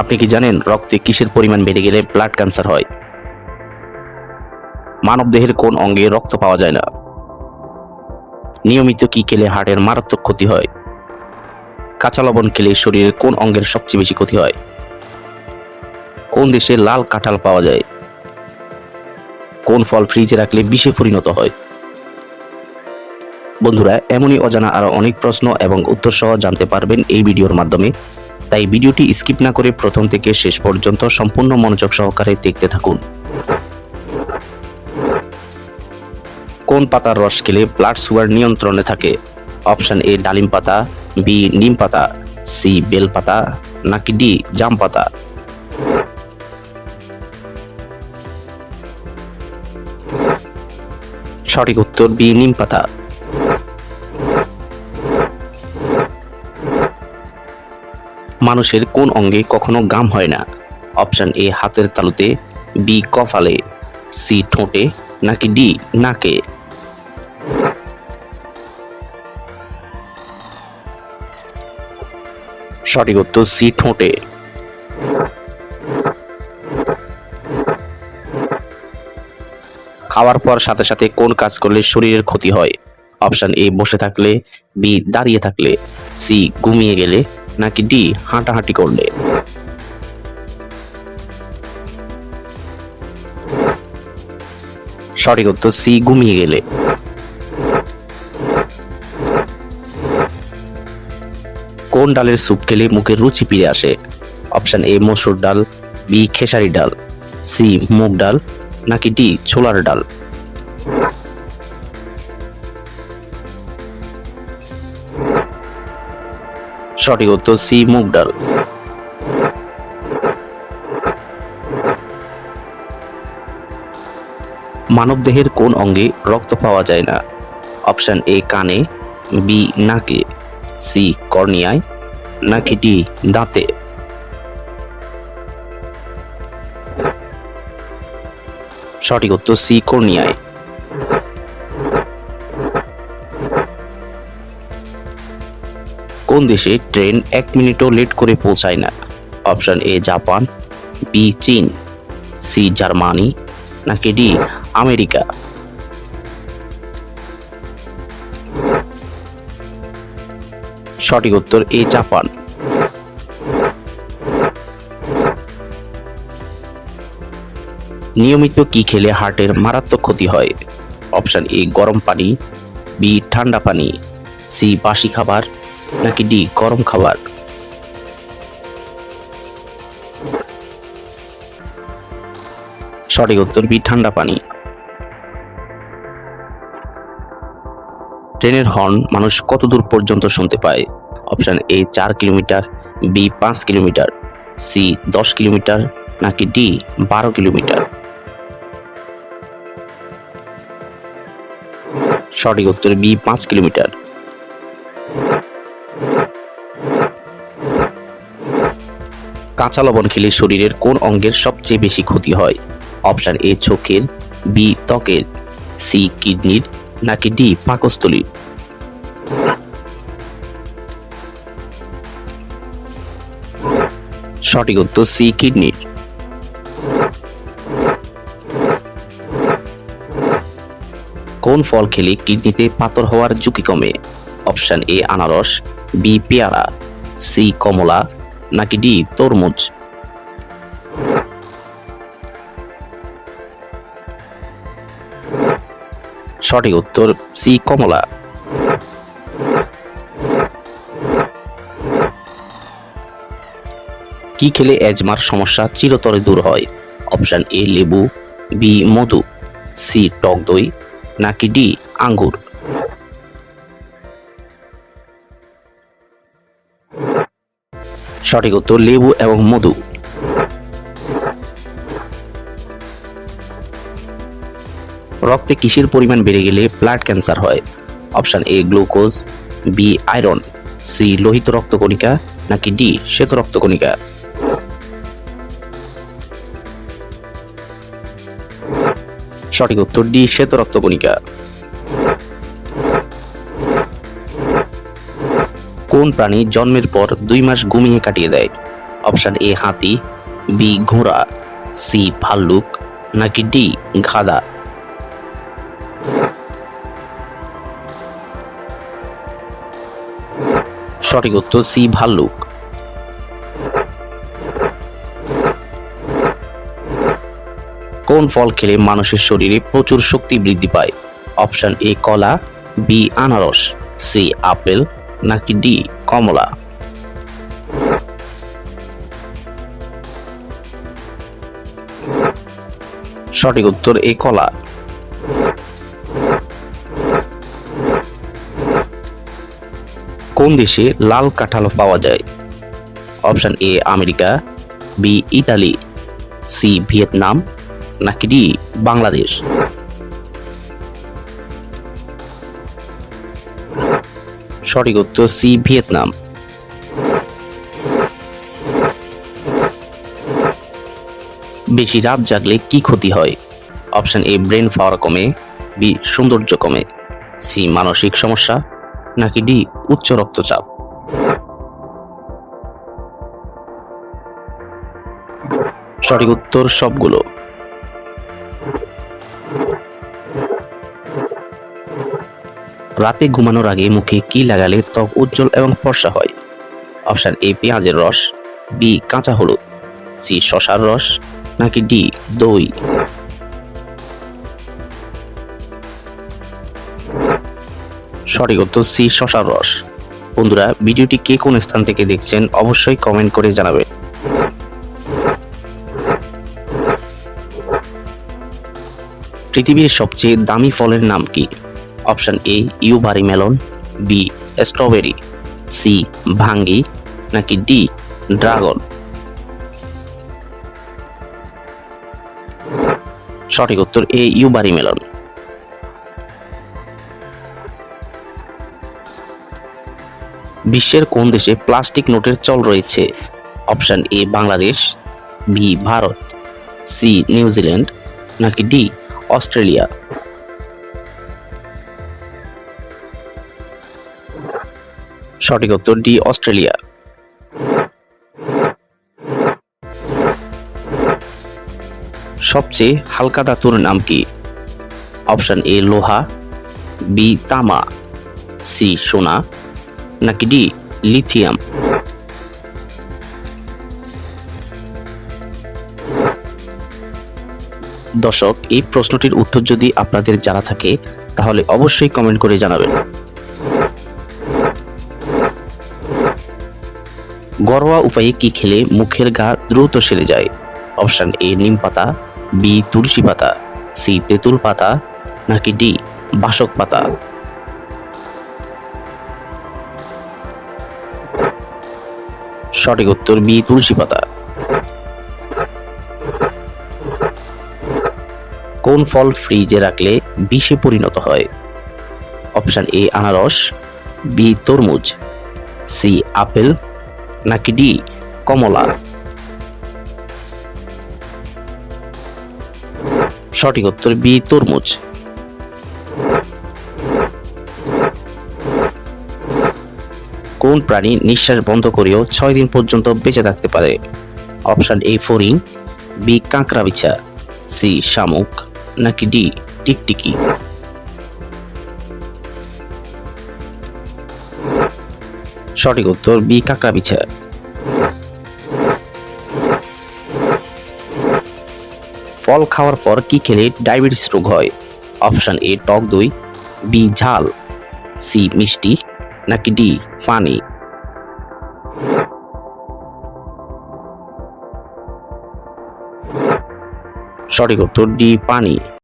আপনি কি জানেন রক্তে কিসের পরিমাণ বেড়ে গেলে ব্লাড ক্যান্সার হয়? মানবদেহের কোন অঙ্গে রক্ত পাওয়া যায় না। নিয়মিত কি খেলে হার্টের মারাত্মক ক্ষতি হয়? কাঁচা লবণ খেলে শরীরের কোন অঙ্গের সবচেয়ে বেশি ক্ষতি হয়? কোন দেশে লাল কাঁঠাল পাওয়া যায়? কোন ফল ফ্রিজে রাখলে বিষে পরিণত হয়? বন্ধুরা, এমনই অজানা আরও অনেক প্রশ্ন এবং উত্তর সহ জানতে পারবেন এই ভিডিওর মাধ্যমে। তাই ভিডিওটি স্কিপ না করে প্রথম থেকে শেষ পর্যন্ত সম্পূর্ণ মনোযোগ সহকারে দেখতে থাকুন। কোন পাতার রস খেলে ব্লাড সুগার নিয়ন্ত্রণে থাকে? অপশন এ ডালিম পাতা, বি নিম পাতা, সি বেল পাতা, নাকি ডি জাম পাতা? সঠিক উত্তর বি নিম পাতা। মানুষের কোন অঙ্গে কখনো গাম হয় না। অপশান এ, হাতের তালুতে, বি কফালে সি, ঠোঁটে, নাকি ডি, নাকে। সঠিক উত্তর, সি, ঠোঁটে। খাওয়ার পর সাথে সাথে কোন কাজ করলে শরীরের ক্ষতি হয়? অপশান এ, বসে থাকলে, বি, দাঁড়িয়ে থাকলে, সি, ঘুমিয়ে গেলে নাকি ডি হাঁটাহাঁটি করলে? সঠিক উত্তর সি, ঘুমিয়ে গেলে। কোন ডালের স্যুপ খেলে মুখের রুচি ফিরে আসে? অপশন এ, মসুর ডাল, বি, খেসারি ডাল, সি, মুগ ডাল, নাকি ডি, ছোলার ডাল? সঠিক উত্তর সি, মুগ ডাল। মানবদেহের কোন অঙ্গে রক্ত পাওয়া যায় না? অপশন এ, কানে, বি, নাকে, সি, কর্নিয়ায়, নাকি ডি, দাঁতে। সঠিক উত্তর সি, কর্নিয়ায়। কোন দেশে ট্রেন এক মিনিটও লেট করে পৌঁছায় না? অপশন এ, জাপান, বি, চীন, সি, জার্মানি, নাকি ডি, আমেরিকা? সঠিক উত্তর এ, জাপান। নিয়মিত কি খেলে হার্টের মারাত্মক ক্ষতি হয়? অপশন এ, গরম পানি, বি, ঠান্ডা পানি, সি, বাসি খাবার নাকি ডি? গরম খাবার। সঠিক উত্তর, বি, ঠান্ডা পানি। ট্রেনের হর্ন মানুষ কত দূর পর্যন্ত শুনতে পায়? অপশন এ, চার কিলোমিটার, বি, পাঁচ কিলোমিটার, সি, দশ কিলোমিটার, নাকি ডি, বারো কিলোমিটার? সঠিক উত্তর, বি, পাঁচ কিলোমিটার। কাঁচা লবণ খেলে শরীরের কোন অঙ্গের সবচেয়ে বেশি ক্ষতি হয়? অপশন এ, চোখের, বি, ত্বকের, সি, কিডনির, নাকি ডি, পাকস্থলীর? সঠিক উত্তর সি, কিডনির। কোন ফল খেলে কিডনিতে পাথর হওয়ার ঝুঁকি কমে? অপশন এ, আনারস, বি, পেয়ারা, সি, কমলা নাকি ডি, তরমুজ? সঠিক উত্তর, সি, কমলা। কি খেলে এজমার সমস্যা চিরতরে দূর হয়? অপশন এ, লেবু, বি, মধু, সি, টক দই, নাকি ডি, আঙ্গুর? সঠিক উত্তর লেবু এবং মধু। রক্তে কিসের পরিমাণ বেড়ে গেলে ব্লাড ক্যান্সার হয়? Option A glucose B iron C লোহিত রক্তকণিকা, নাকি ডি শ্বেত রক্তকণিকা? সঠিক উত্তর ডি শ্বেত রক্তকণিকা। কোন প্রাণী জন্মের পর দুই মাস ঘুমিয়ে কাটিয়ে দেয়? অপশান এ, হাতি, বি, ঘোড়া, সি, ভাল্লুক, নাকি ডি গাধা সঠিক উত্তর সি, ভাল্লুক। কোন ফল খেলে মানুষের শরীরে প্রচুর শক্তি বৃদ্ধি পায়? অপশান এ, কলা, বি, আনারস, সি, আপেল নাকি ডি, কমলা? সঠিক উত্তর এ কলা। কোন দেশে লাল কাঁঠাল পাওয়া যায়? Option A, America, B, Italy, C, Vietnam, নাকি ডি, বাংলাদেশ? সঠিক উত্তর সি, ভিয়েতনাম। বেশি রাত জাগলে কি ক্ষতি হয়? অপশন এ, ব্রেন পাওয়ার কমে। বি, সৌন্দর্য কমে। সি, মানসিক সমস্যা। নাকি ডি, উচ্চ রক্তচাপ। সঠিক উত্তর সবগুলো। রাতে ঘুমানোর আগে মুখে কি লাগালে ত্বক উজ্জ্বল এবং ফর্সা হয়? অপশন এ পেঁয়াজের রস। বি কাঁচা হলুদ। সি শশার রস। নাকি ডি দই। সঠিক উত্তর সি শশার রস। বন্ধুরা, ভিডিওটি কে কোন স্থান থেকে দেখছেন অবশ্যই কমেন্ট করে জানাবেন। পৃথিবীর সবচেয়ে দামি ফলের নাম কি? Option A Yubari melon, B, strawberry, C, ভাঙ্গি, নাকি ডি, ড্রাগন। সঠিক উত্তর এ ইউবারি মেলন। বিশ্বের কোন দেশে প্লাস্টিক নোটের চল রয়েছে? Option A, Bangladesh, B, Bharat, C, New Zealand, নাকি ডি, অস্ট্রেলিয়া। সঠিক উত্তর ডি, অস্ট্রেলিয়া। সবচেয়ে হালকা ধাতুর নাম কি? অপশন এ, লোহা, বি, তামা, সি, সোনা, নাকি ডি, লিথিয়াম? দর্শক, এই প্রশ্নটির উত্তর যদি আপনাদের জানা থাকে, তাহলে অবশ্যই কমেন্ট করে জানাবেন। ঘরোয়া উপায়ে কি খেলে মুখের ঘা দ্রুত সেরে যায়? অপশান এ, নিম পাতা, বি, তুলসী পাতা, সি, তেঁতুল পাতা, নাকি ডি, বাসক পাতা? সঠিক উত্তর, বি, তুলসী পাতা। কোন ফল ফ্রিজে রাখলে বিষে পরিণত হয়? অপশান এ, আনারস, বি, তরমুজ, সি, আপেল নাকি ডি, কমলা? সঠিক উত্তর বি, তরমুজ। কোন প্রাণী নিঃশ্বাস বন্ধ করেও ছয় দিন পর্যন্ত বেঁচে থাকতে পারে? অপশন এ ফরিং বি, কাঁকড়া বিছা, সি, শামুক, নাকি ডি, টিকটিকি? সঠিক উত্তর বি কাঁকড়া বিছা ফল খাওয়ার পর কি খেলে ডায়াবেটিস রোগ হয়? অপশন এ, টক দই, বি, ঝাল, সি, মিষ্টি, নাকি ডি পানি সঠিক উত্তর ডি, পানি।